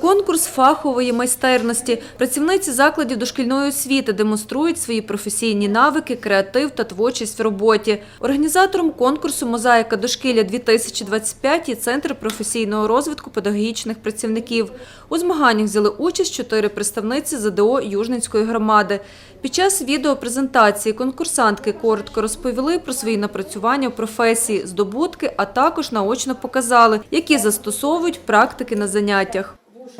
Конкурс фахової майстерності. Працівниці закладів дошкільної освіти демонструють свої професійні навики, креатив та творчість в роботі. Організатором конкурсу Мозаїка дошкілля 2025 є Центр професійного розвитку педагогічних працівників. У змаганнях взяли участь чотири представниці ЗДО Южненської громади. Під час відеопрезентації конкурсантки коротко розповіли про свої напрацювання у професії, здобутки, а також наочно показали, які застосовують практики на заняттях.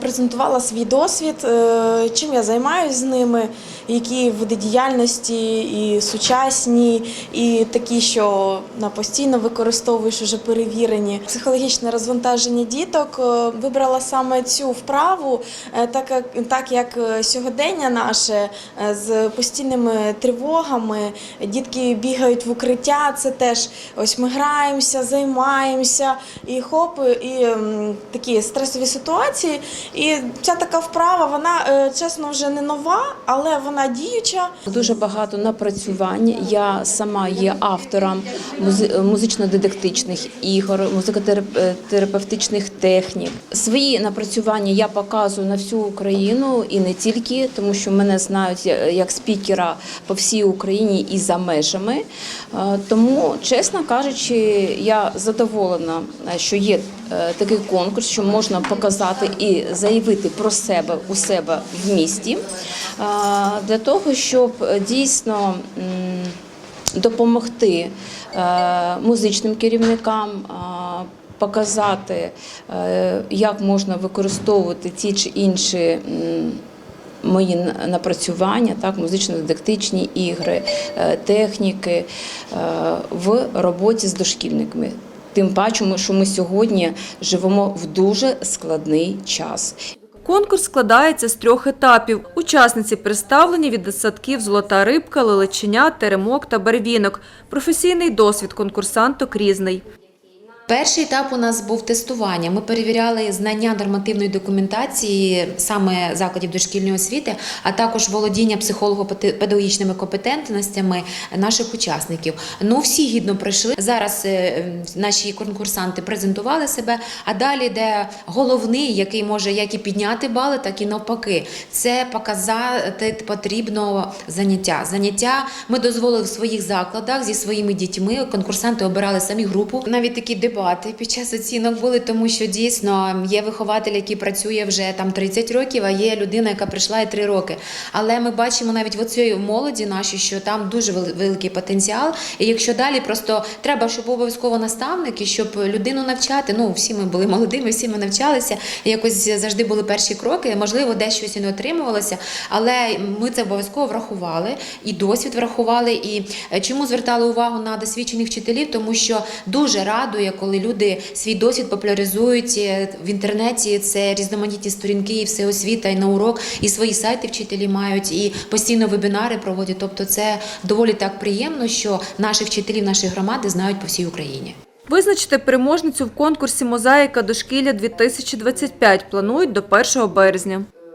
Презентувала свій досвід, е, чим я займаюся з ними, які види діяльності, і сучасні, і такі, що на постійно використовуєш уже перевірені. Психологічне розвантаження діток е, вибрала саме цю вправу, е, так як так як сьогодення наше з постійними тривогами, дітки бігають в укриття. Це теж ось ми граємося, займаємося, і хоп, і такі стресові ситуації. І ця така вправа, вона е, чесно вже не нова, але вона діюча. Дуже багато напрацювань. Я сама є автором музи- музично-дидактичних ігор, музикотерапевтичних технік. Свої напрацювання я показую на всю Україну і не тільки, тому що мене знають як спікера по всій Україні і за межами. Е, Тому, чесно кажучи, я задоволена, е, що є е, такий конкурс, що можна показати і заявити про себе у себе в місті е, для того, щоб е, дійсно допомогти е, музичним керівникам. е, Показати, е, як можна використовувати ті чи інші мої напрацювання, так, музично-дидактичні ігри, е, техніки е, в роботі з дошкільниками. Тим паче, що ми сьогодні живемо в дуже складний час. Конкурс складається з трьох етапів. Учасниці представлені від дитсадків «Золота рибка», «Лелеченя», «Теремок» та «Барвінок». Професійний досвід конкурсанток різний. Перший етап у нас був тестування. Ми перевіряли знання нормативної документації саме закладів дошкільної освіти, а також володіння психолого-педагогічними компетентностями наших учасників. Ну всі гідно пройшли. Зараз е, наші конкурсанти презентували себе. А далі йде головний, який може як і підняти бали, так і навпаки. Це показати потрібно заняття. Заняття ми дозволили в своїх закладах зі своїми дітьми. Конкурсанти обирали самі групу. Навіть такі дебати під час оцінок були, тому що дійсно є вихователь, який працює вже там 30 років, а є людина, яка прийшла і 3 роки. Але ми бачимо навіть в оцій молоді нашій, що там дуже великий потенціал. І якщо далі просто треба, щоб обов'язково наставники, щоб людину навчати. Ну всі ми були молодими, всі ми навчалися. Якось завжди були перші кроки. Можливо, десь і не отримувалося, але ми це обов'язково врахували і досвід врахували. І е, чому звертали увагу на досвідчених вчителів? Тому що дуже радує, коли люди свій досвід популяризують е, в інтернеті. Це різноманітні сторінки, і все освіта, і на урок, і свої сайти вчителі мають, і постійно вебінари проводять. Тобто, це доволі так приємно, що наших вчителів, нашої громади знають по всій Україні. Визначити переможницю в конкурсі «Мозаїка дошкілля 2025» планують до 1 березня.